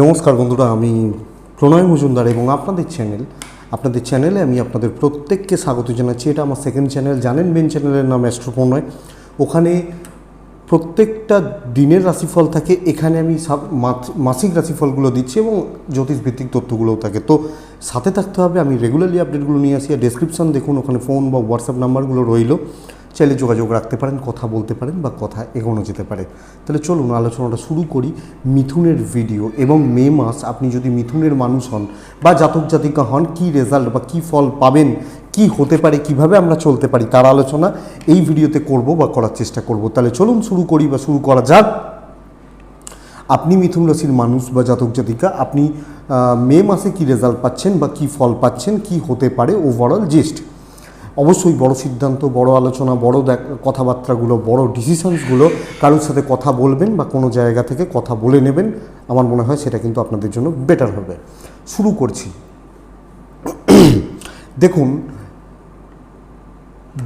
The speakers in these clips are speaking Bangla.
নমস্কার বন্ধুরা, আমি প্রণয় মজুমদার এবং আপনাদের চ্যানেল, আপনাদের চ্যানেলে আমি আপনাদের প্রত্যেককে স্বাগত জানাচ্ছি। এটা আমার সেকেন্ড চ্যানেল জানেন মেন চ্যানেলের নাম অ্যাস্ট্রো প্রণয় ওখানে প্রত্যেকটা দিনের রাশিফল থাকে, এখানে আমি মাসিক রাশিফলগুলো দিচ্ছি এবং জ্যোতিষভিত্তিক তথ্যগুলোও থাকে। তো সাথে থাকতে হবে, আমি রেগুলারলি আপডেটগুলো নিয়ে আসি। আর ডেসক্রিপশন দেখুন, ওখানে ফোন বা হোয়াটসঅ্যাপ নাম্বারগুলো রইল। চাইলে যোগাযোগ রাখতে পারেন, কথা বলতে পারেন বা কথা এগোনো যেতে পারে। তাহলে চলুন আলোচনাটা শুরু করি মিথুনের ভিডিও এবং মে মাস। আপনি যদি মিথুনের মানুষ হন বা জাতক জাতিকা হন, কি রেজাল্ট বা কি ফল পাবেন, কি হতে পারে, কীভাবে আমরা চলতে পারি তার আলোচনা এই ভিডিওতে করব বা করার চেষ্টা করব। তাহলে চলুন শুরু করি বা শুরু করা যাক। আপনি মিথুন রাশির মানুষ বা জাতক জাতিকা, আপনি মে মাসে কি রেজাল্ট পাচ্ছেন বা কি ফল পাচ্ছেন, কি হতে পারে ওভারঅল জিস্ট অবশ্যই বড় সিদ্ধান্ত, বড় আলোচনা, বড় কথাবার্তাগুলো, বড় ডিসিশনসগুলো কারোর সাথে কথা বলবেন বা কোনো জায়গা থেকে কথা বলে নেবেন। আমার মনে হয় সেটা কিন্তু আপনাদের জন্য বেটার হবে। শুরু করছি। দেখুন,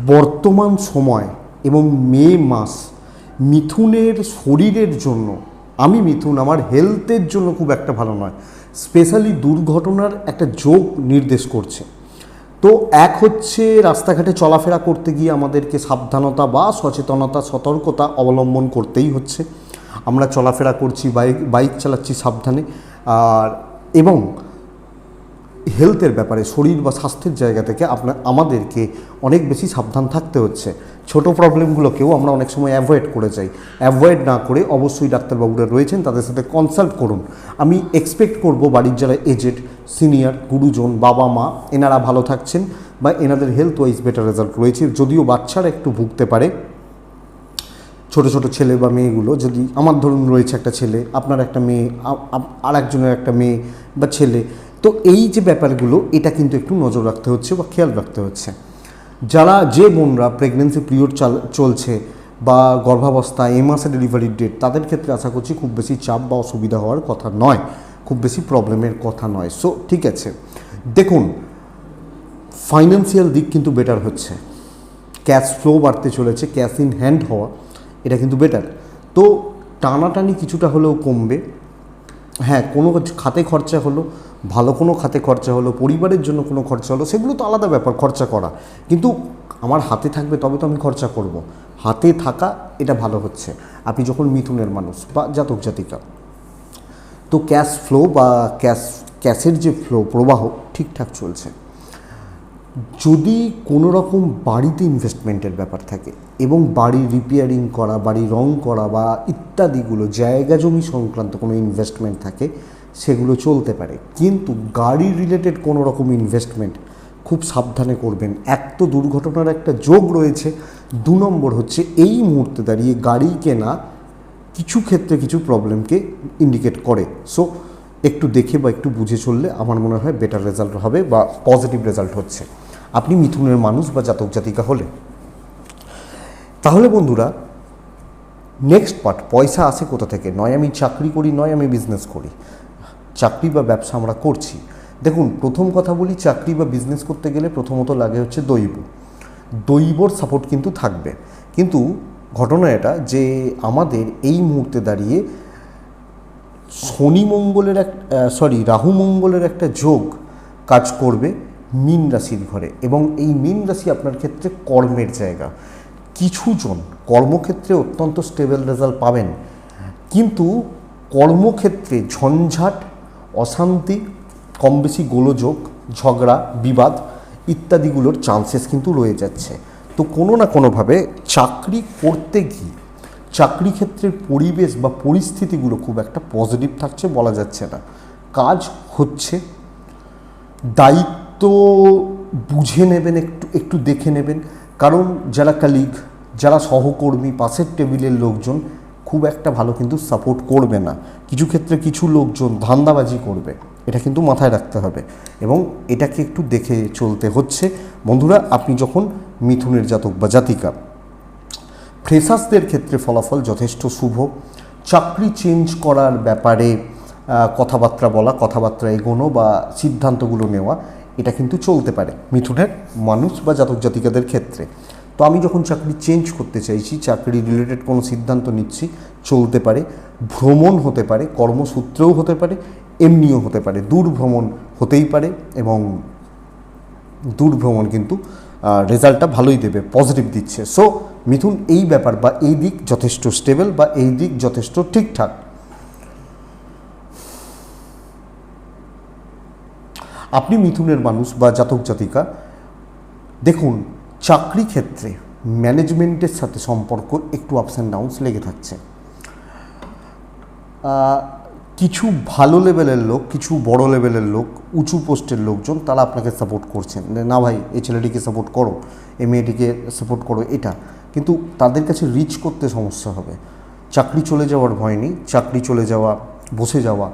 বর্তমান সময় এবং মে মাস মিথুনের শরীরের জন্য, আমি মিথুন, আমার হেলথের জন্য খুব একটা ভালো নয়। স্পেশালি দুর্ঘটনার একটা যোগ নির্দেশ করছে। তো এক হচ্ছে রাস্তাঘাটে চলাফেরা করতে গিয়ে আমাদেরকে সাবধানতা বা সচেতনতা, সতর্কতা অবলম্বন করতেই হচ্ছে। আমরা চলাফেরা করছি, বাইক বাইক চালাচ্ছি সাবধানে। আর, এবং হেলথের ব্যাপারে, শরীর বা স্বাস্থ্যের জায়গা থেকে আপনার আমাদেরকে অনেক বেশি সাবধান থাকতে হচ্ছে। ছোট প্রবলেমগুলোকেও আমরা অনেক সময় অ্যাভয়েড করে যাই। অ্যাভয়েড না করে অবশ্যই ডাক্তারবাবুরা রয়েছেন, তাদের সাথে কনসাল্ট করুন। আমি এক্সপেক্ট করব বাড়ির যারা এজেড সিনিয়র গুরুজন, বাবা, মা, এনারা ভালো থাকছেন বা এনাদের হেলথ ওয়াইজ বেটার রেজাল্ট রয়েছে। যদিও বাচ্চারা একটু ভুগতে পারে, ছোট ছোট ছেলে বা মেয়েগুলো, যদি আমার ধরুন রয়েছে একটা ছেলে, আপনার একটা মেয়ে আর একজনের একটা মেয়ে বা ছেলে তো এই যে ব্যাপারগুলো, এটা কিন্তু একটু নজর রাখতে হচ্ছে বা খেয়াল রাখতে হচ্ছে। যারা যে বোনরা প্রেগনেন্সি পিরিয়ড চাল, চলছে বা গর্ভাবস্থা এ মাসে ডেলিভারির ডেট তাদের ক্ষেত্রে আশা করছি খুব বেশি চাপ বা অসুবিধা হওয়ার কথা নয়। খুব বেশি প্রবলেমের কথা নয়। সো ঠিক আছে। দেখুন ফাইন্যান্সিয়াল দিক কিন্তু বেটার হচ্ছে। ক্যাশ ফ্লো বাড়তে চলেছে ক্যাশ ইন হ্যান্ড হওয়া, এটা কিন্তু বেটার তো টানাটানি কিছুটা হলেও কমবে। হ্যাঁ কোনো খাতে খরচা হলো, ভালো কোনো খাতে খরচা হলো, পরিবারের জন্য কোনো খরচা হলো, সেগুলো তো আলাদা ব্যাপার, খরচা করা। কিন্তু আমার হাতে থাকবে তবে তো আমি খরচা করব। হাতে থাকা, এটা ভালো হচ্ছে। আপনি যখন মিথুনের মানুষ বা জাতক জাতিকা, তো ক্যাশ ফ্লো বা ক্যাশ ক্যাশের যে ফ্লো প্রবাহ ঠিকঠাক চলছে। যদি কোনো রকম বাড়িতে ইনভেস্টমেন্টের ব্যাপার থাকে এবং বাড়ি রিপেয়ারিং করা, বাড়ি রং করা বা ইত্যাদিগুলো, জায়গা জমি সংক্রান্ত কোনো ইনভেস্টমেন্ট থাকে, সেগুলো চলতে পারে। কিন্তু গাড়ি রিলেটেড কোনো রকম ইনভেস্টমেন্ট খুব সাবধানে করবেন। এক তো দুর্ঘটনার একটা যোগ রয়েছে। দু নম্বর হচ্ছে এই মুহূর্তে দাঁড়িয়ে গাড়ি কেনা কিছু ক্ষেত্রে কিছু প্রবলেমকে ইন্ডিকেট করে। সো একটু দেখে বা একটু বুঝে চললে আমার মনে হয় বেটার রেজাল্ট হবে বা পজিটিভ রেজাল্ট হচ্ছে। আপনি মিথুনের মানুষ বা জাতক জাতিকা হলে তাহলে বন্ধুরা নেক্সট পার্ট পয়সা আসে কোথা থেকে? নয় আমি চাকরি করি, নয় আমি বিজনেস করি। চাকরি বা ব্যবসা আমরা করছি। দেখুন, প্রথম কথা বলি, চাকরি বা বিজনেস করতে গেলে প্রথমত লাগে হচ্ছে দৈব। দৈবর সাপোর্ট কিন্তু থাকবে। কিন্তু ঘটনা এটা যে আমাদের এই মুহূর্তে দাঁড়িয়ে শনি মঙ্গলের এক সরি রাহু মঙ্গলের একটা যোগ কাজ করবে। মীন রাশির ঘরে এবং এই মীন রাশি আপনার ক্ষেত্রে কর্মের জায়গা। কিছুজন কর্মক্ষেত্রে অত্যন্ত স্টেবল রেজাল্ট পাবেন। কিন্তু কর্মক্ষেত্রে ঝঞ্ঝাট, অশান্তি কম বেশি গোলযোগ, ঝগড়া, বিবাদ ইত্যাদিগুলোর চান্সেস কিন্তু রয়ে যাচ্ছে। তো কোনো না কোনোভাবে চাকরি করতে গিয়ে চাকরি ক্ষেত্রের পরিবেশ বা পরিস্থিতিগুলো খুব একটা পজিটিভ থাকছে বলা যাচ্ছে না। কাজ হচ্ছে, দায়িত্ব বুঝে নেবেন, একটু একটু দেখে নেবেন। কারণ যারা কালিগ যারা সহকর্মী, পাশের টেবিলের লোকজন, খুব একটা ভালো কিন্তু সাপোর্ট করবে না। কিছু ক্ষেত্রে কিছু লোকজন ধান্দাবাজি করবে, এটা কিন্তু মাথায় রাখতে হবে। এবং এটাকে একটু দেখে চলতে হচ্ছে। বন্ধুরা, আপনি যখন মিথুনের জাতক বা জাতিকা ফ্রেশার্সদের ক্ষেত্রে ফলাফল যথেষ্ট শুভ। চাকরি চেঞ্জ করার ব্যাপারে কথাবার্তা বলা, কথাবার্তা এগোনো বা সিদ্ধান্তগুলো নেওয়া এটা কিন্তু চলতে পারে মিথুনের মানুষ বা জাতক জাতিকাদের ক্ষেত্রে। তো আমি যখন চাকরি চেঞ্জ করতে চাইছি, চাকরি রিলেটেড কোনো সিদ্ধান্ত নিচ্ছি, চলতে পারে, ভ্রমণ হতে পারে, কর্মসূত্রেও হতে পারে, এমনিও হতে পারে। দূর ভ্রমণ হতেই পারে এবং দূর ভ্রমণ কিন্তু রেজাল্টটা ভালোই দেবে পজিটিভ দিচ্ছে। সো মিথুন, এই ব্যাপার বা এই দিক যথেষ্ট স্টেবল বা এই দিক যথেষ্ট ঠিকঠাক। আপনি মিথুনের মানুষ বা জাতক জাতিকা, দেখুন, চাকরি ক্ষেত্রে ম্যানেজমেন্টের সাথে সম্পর্ক একটু আপস অ্যান্ড ডাউনস লেগে থাকছে। কিছু ভালো লেভেলের লোক, কিছু বড় লেভেলের লোক, উঁচু পোস্টের লোকজন, তারা আপনাকে সাপোর্ট করছেন। না ভাই, এই ছেলেটিকে সাপোর্ট করো, এই মেয়েটিকে সাপোর্ট করো, এটা। কিন্তু তাদের কাছে রিচ করতে সমস্যা হবে। চাকরি চলে যাওয়ার ভয় নেই, চাকরি চলে যাওয়া, বসে যাওয়া,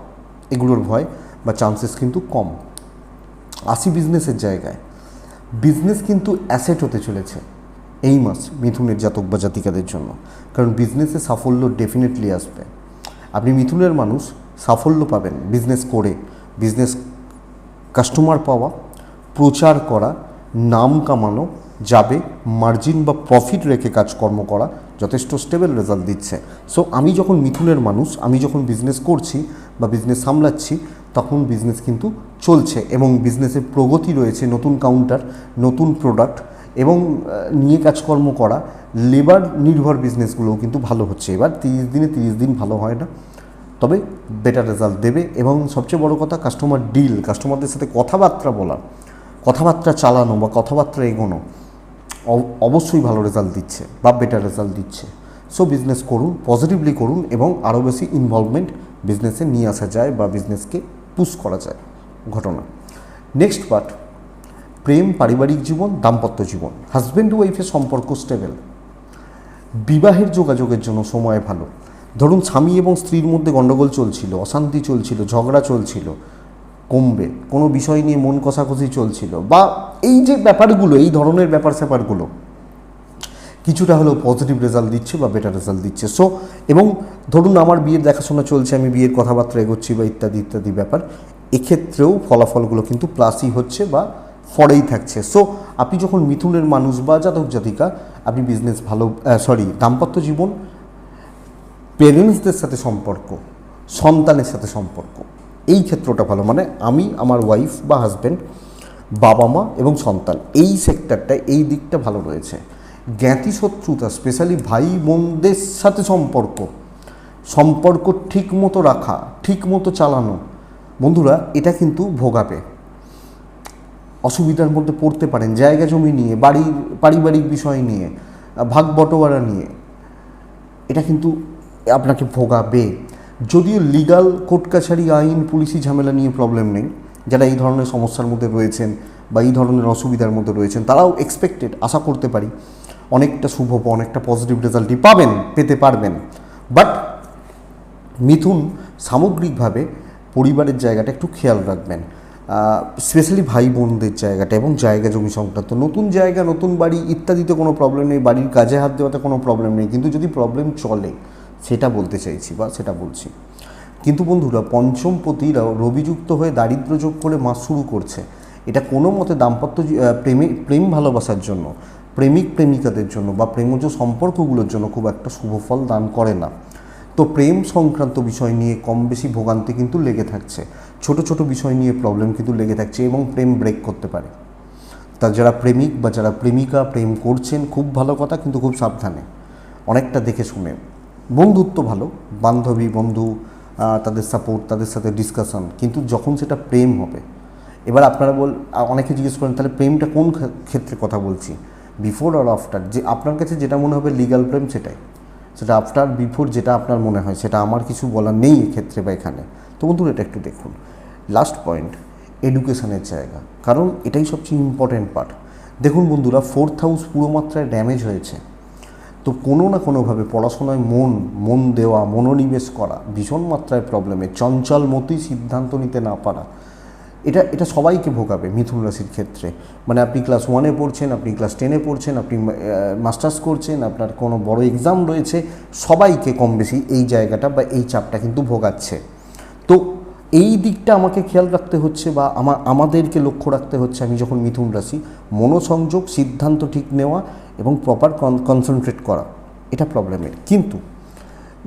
এগুলোর ভয়, বা চান্সেস কিন্তু কম। আসি বিজনেসের জায়গায়। বিজনেস কিন্তু অ্যাসেট হতে চলেছে এই মাস মিথুনের জাতক বা জাতিকাদের জন্য। কারণ বিজনেসে সাফল্য ডেফিনেটলি আসবে। আপনি মিথুনের মানুষ, সাফল্য পাবেন বিজনেস করে। বিজনেস কাস্টমার পাওয়া, প্রচার করা, নাম কামানো, যাবে মার্জিন বা প্রফিট রেখে কাজকর্ম করা যথেষ্ট স্টেবল রেজাল্ট দিচ্ছে। সো আমি যখন মিথুনের মানুষ, আমি যখন বিজনেস করছি বা বিজনেস সামলাচ্ছি, তখন বিজনেস কিন্তু চলছে এবং বিজনেসের প্রগতি রয়েছে, নতুন কাউন্টার নতুন প্রোডাক্ট এবং নিয়ে কাজকর্ম করা লেবার নির্ভর বিজনেসগুলোও কিন্তু ভালো হচ্ছে। এবার তিরিশ দিনে তিরিশ দিন ভালো হয় না, তবে বেটার রেজাল্ট দেবে এবং সবচেয়ে বড় কথা কাস্টমার ডিল কাস্টমারদের সাথে কথাবার্তা বলা, কথাবার্তা চালানো বা কথাবার্তা এগোনো, অব- অবশ্যই ভালো রেজাল্ট দিচ্ছে বা বেটার রেজাল্ট দিচ্ছে। সো বিজনেস করুন পজিটিভলি করুন এবং আরও বেশি ইনভলভমেন্ট বিজনেসে নিয়ে আসা যায় বা বিজনেসকে পুশ করা যায়। ঘটনা। নেক্সট পার্ট প্রেম, পারিবারিক জীবন, দাম্পত্য জীবন। হাজব্যান্ড ওয়াইফের সম্পর্ক স্টেবেল বিবাহের যোগাযোগের জন্য সময় ভালো। ধরুন স্বামী এবং স্ত্রীর মধ্যে গণ্ডগোল চলছিল, অশান্তি চলছিল, ঝগড়া চলছিল, কমবে। কোনো বিষয় নিয়ে মন কষাকষি চলছিল বা এই যে ব্যাপারগুলো, এই ধরনের ব্যাপার স্যাপারগুলো, কিছুটা হলেও পজিটিভ রেজাল্ট দিচ্ছে বা বেটার রেজাল্ট দিচ্ছে। সো এবং ধরুন আমার বিয়ের দেখাশোনা চলছে, আমি বিয়ের কথাবার্তা এগোচ্ছি বা ইত্যাদি ইত্যাদি ব্যাপার। এক্ষেত্রেও ফলাফলগুলো কিন্তু প্লাসই হচ্ছে বা ফরেই থাকছে। সো আপনি যখন মিথুনের মানুষ বা জাতক জাতিকা, আপনি বিজনেস ভালো সরি দাম্পত্য জীবন পেরেন্টসদের সাথে সম্পর্ক, সন্তানের সাথে সম্পর্ক, এই ক্ষেত্রটা ভালো। মানে আমি, আমার ওয়াইফ বা হাজব্যান্ড বাবা মা এবং সন্তান, এই সেক্টরটা এই দিকটা ভালো রয়েছে। জ্ঞাতি শত্রুতা স্পেশালি ভাই বোনদের সাথে সম্পর্ক সম্পর্ক ঠিক মতো রাখা ঠিক মতো চালানো বন্ধুরা, এটা কিন্তু ভোগাবে অসুবিধার মধ্যে পড়তে পারেন, জায়গা জমি নিয়ে, বাড়ির পারিবারিক বিষয় নিয়ে, ভাগ বটোয়ারা নিয়ে। এটা কিন্তু আপনাকে ভোগাবে যদিও লিগাল কোর্ট কাছারি আইন, পুলিশি ঝামেলা নিয়ে প্রবলেম নেই, যারা এই ধরনের সমস্যার মধ্যে রয়েছেন বা এই ধরনের অসুবিধার মধ্যে রয়েছেন, তারাও এক্সপেক্টেড আশা করতে পারি, অনেকটা শুভ, অনেকটা পজিটিভ রেজাল্টই পাবেন, পেতে পারবেন। বাট মিথুন সামগ্রিকভাবে পরিবারের জায়গাটা একটু খেয়াল রাখবেন। স্পেশালি ভাই বোনদের জায়গাটা এবং জায়গা জমি সংক্রান্ত। নতুন জায়গা, নতুন বাড়ি ইত্যাদিতে কোনো প্রবলেম নেই, বাড়ির কাজে হাত দেওয়াতে কোনো প্রবলেম নেই। কিন্তু যদি প্রবলেম চলে, সেটা বলতে চাইছি বা সেটা বলছি। কিন্তু বন্ধুরা পঞ্চম পতিরাও রবিযুক্ত হয়ে দারিদ্র্য যোগ করে মাস শুরু করছে। এটা কোনো মতে দাম্পত্য প্রেমে, প্রেম ভালোবাসার জন্য প্রেমিক প্রেমিকাদের জন্য বা প্রেমজ সম্পর্কগুলোর জন্য খুব একটা শুভ ফল দান করে না। তো প্রেম সংক্রান্ত বিষয় নিয়ে কম বেশি ভোগান্তি কিন্তু লেগে থাকছে। ছোট ছোট বিষয় নিয়ে প্রবলেম কিন্তু লেগে থাকছে এবং প্রেম ব্রেক করতে পারে। তা যারা প্রেমিক বা যারা প্রেমিকা প্রেম করছেন, খুব ভালো কথা কিন্তু খুব সাবধানে। অনেকটা দেখে শুনে। বন্ধুত্ব ভালো। বান্ধবী, বন্ধু তাদের সাপোর্ট তাদের সাথে ডিসকাশন কিন্তু যখন সেটা প্রেম হবে, এবার আপনারা বল অনেকে জিজ্ঞেস করেন, তাহলে প্রেমটা কোন ক্ষেত্রে কথা বলছি? বিফোর আর আফটার যে আপনার কাছে যেটা মনে হবে লিগাল প্রেম সেটাই। সেটা আফটার বিফোর যেটা আপনার মনে হয়, সেটা আমার কিছু বলার নেই এক্ষেত্রে বা এখানে। তো বন্ধুরা, এটা একটু দেখুন। লাস্ট পয়েন্ট এডুকেশনের জায়গা। কারণ এটাই সবচেয়ে ইম্পর্ট্যান্ট পার্ট দেখুন বন্ধুরা ফোর্থ হাউস পুরো মাত্রায় ড্যামেজ হয়েছে। তো কোনো না কোনোভাবে পড়াশোনায় মন মন দেওয়া, মনোনিবেশ করা ভীষণ মাত্রায় প্রবলেমে চঞ্চল মতোই সিদ্ধান্ত নিতে না পারা। এটা এটা সবাইকে ভোগাবে মিথুন রাশির ক্ষেত্রে। মানে আপনি ক্লাস ওয়ানে পড়ছেন, আপনি ক্লাস টেনে পড়ছেন, আপনি মাস্টার্স করছেন, আপনার কোনো বড় এক্সাম রয়েছে, সবাইকে কম বেশি এই জায়গাটা বা এই চাপটা কিন্তু ভোগাচ্ছে। তো এই দিকটা আমাকে খেয়াল রাখতে হচ্ছে বা আমার আমাদেরকে লক্ষ্য রাখতে হচ্ছে আমি যখন মিথুন রাশি, মনোসংযোগ, সিদ্ধান্ত ঠিক নেওয়া এবং প্রপার কনসেন্ট্রেট করা, এটা প্রবলেমের কিন্তু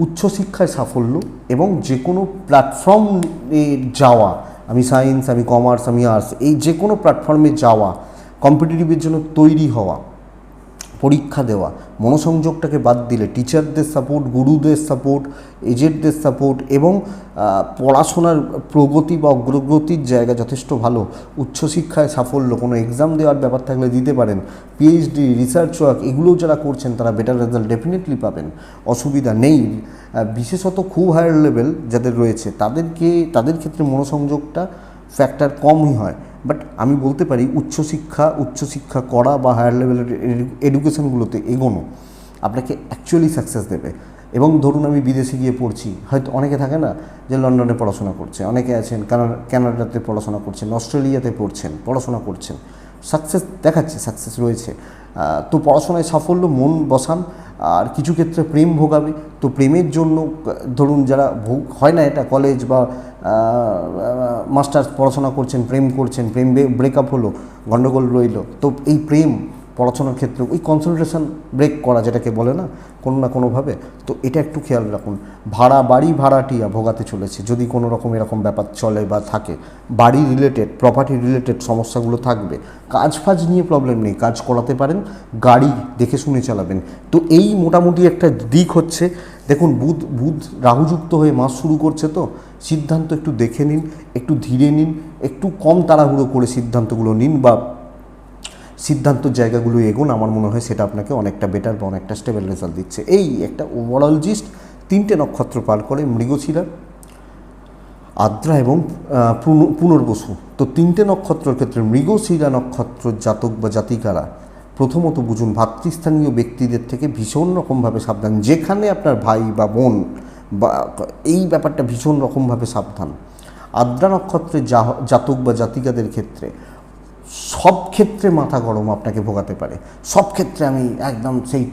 উচ্চশিক্ষায় সাফল্য এবং যে কোনো প্ল্যাটফর্মে যাওয়া আমি সায়েন্স, আমি কমার্স, আমি আর্টস, এই যে কোনো প্ল্যাটফর্মে যাওয়া কম্পিটিটিভের জন্য তৈরি হওয়া পরীক্ষা দেওয়া। মনোসংযোগটাকে বাদ দিলে টিচারদের সাপোর্ট গুরুদের সাপোর্ট এজেন্টদের সাপোর্ট এবং পড়াশোনার প্রগতি বা অগ্রগতির জায়গা যথেষ্ট ভালো। উচ্চশিক্ষায় সাফল্য, কোনো এক্সাম দেওয়ার ব্যাপার থাকলে দিতে পারেন। পিএইচডি রিসার্চ ওয়ার্ক এগুলো যারা করছেন তারা বেটার রেজাল্ট ডেফিনেটলি পাবেন। অসুবিধা নেই। বিশেষত খুব হায়ার লেভেল যাদের রয়েছে, তাদেরকে, তাদের ক্ষেত্রে মনোসংযোগটা ফ্যাক্টর কমই হয়। বাট আমি বলতে পারি উচ্চশিক্ষা উচ্চশিক্ষা করা বা হায়ার লেভেলের এডুকেশনগুলোতে এগোনো আপনাকে অ্যাকচুয়ালি সাকসেস দেবে। এবং ধরুন আমি বিদেশে গিয়ে পড়ছি, হয়তো অনেকে থাকে না যে লন্ডনে পড়াশোনা করছে, অনেকে আছেন কানাডাতে পড়াশোনা করছেন, অস্ট্রেলিয়াতে পড়ছেন, পড়াশোনা করছেন। সাকসেস দেখাচ্ছে সাকসেস রয়েছে। তো পড়াশোনায় সাফল্য, মন বসান, আর কিছু ক্ষেত্রে প্রেম ভোগাবে। তো প্রেমের জন্য, ধরুন যারা ভোগ, হয় না এটা কলেজ বা মাস্টার্স পড়াশোনা করছেন, প্রেম করছেন, প্রেম ব্রেকআপ হলো গণ্ডগোল রইল, তো এই প্রেম পড়াশোনার ক্ষেত্রে ওই কনসেন্ট্রেশন ব্রেক করা যেটাকে বলে না কোনো না কোনোভাবে, তো এটা একটু খেয়াল রাখুন। ভাড়া বাড়ি ভাড়াটিয়া ভোগাতে চলেছে, যদি কোনো রকম এরকম ব্যাপার চলে বা থাকে। বাড়ি রিলেটেড প্রপার্টি রিলেটেড সমস্যাগুলো থাকবে। কাজ ফাজ নিয়ে প্রবলেম নেই, কাজ করাতে পারেন, গাড়ি দেখে শুনে চালাবেন। তো এই মোটামুটি একটা দিক হচ্ছে। দেখুন, বুধ বুধ রাহুযুক্ত হয়ে মাস শুরু করছে তো, সিদ্ধান্ত একটু দেখে নিন, একটু ধীরে নিন, একটু কম তাড়াহুড়ো করে সিদ্ধান্তগুলো নিন বা সিদ্ধান্ত জায়গাগুলো এগোন, আমার মনে হয় সেটা আপনাকে অনেকটা বেটার বা অনেকটা স্টেবল রেজাল্ট দিচ্ছে। এই একটা ওভারঅল জিস্ট তিনটে নক্ষত্র পার করে, মৃগশিরা, আদ্রা এবং পুনর্বসু। তো তিনটে নক্ষত্রের ক্ষেত্রে মৃগশিরা নক্ষত্র জাতক বা জাতিকারা প্রথমত বুঝুন ভাতৃস্থানীয় ব্যক্তিদের থেকে ভীষণ রকমভাবে সাবধান। যেখানে আপনার ভাই বা বোন বা, এই ব্যাপারটা ভীষণ রকমভাবে সাবধান। আদ্রা নক্ষত্রের জাতক বা জাতিকাদের ক্ষেত্রে সব ক্ষেত্রে মাথা গরম আপনাকে ভোগাতে পারে। সব ক্ষেত্রে আমি একদম সেই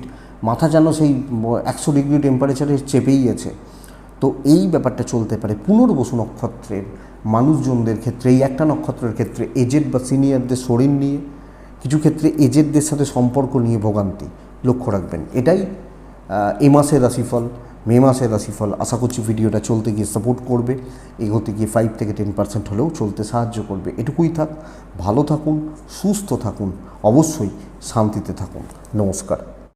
মাথা যেন সেই একশো ডিগ্রি টেম্পারেচারে চেপেই আছে। তো এই ব্যাপারটা চলতে পারে। পুনর্বসু নক্ষত্রের মানুষজনদের ক্ষেত্রে, এই একটা নক্ষত্রের ক্ষেত্রে এজেড বা সিনিয়রদের শরীর নিয়ে, কিছু ক্ষেত্রে এজেডদের সাথে সম্পর্ক নিয়ে ভোগান্তি লক্ষ্য রাখবেন। এটাই এ মাসের রাশিফল। মে মাসের রাশিফল আশা করছি ভিডিওটা চলতে গিয়ে সাপোর্ট করবে। এগোতে গিয়ে ফাইভ থেকে টেন পার্সেন্ট হলেও চলতে সাহায্য করবে। এটুকুই থাক, ভালো থাকুন, সুস্থ থাকুন, অবশ্যই শান্তিতে থাকুন। নমস্কার।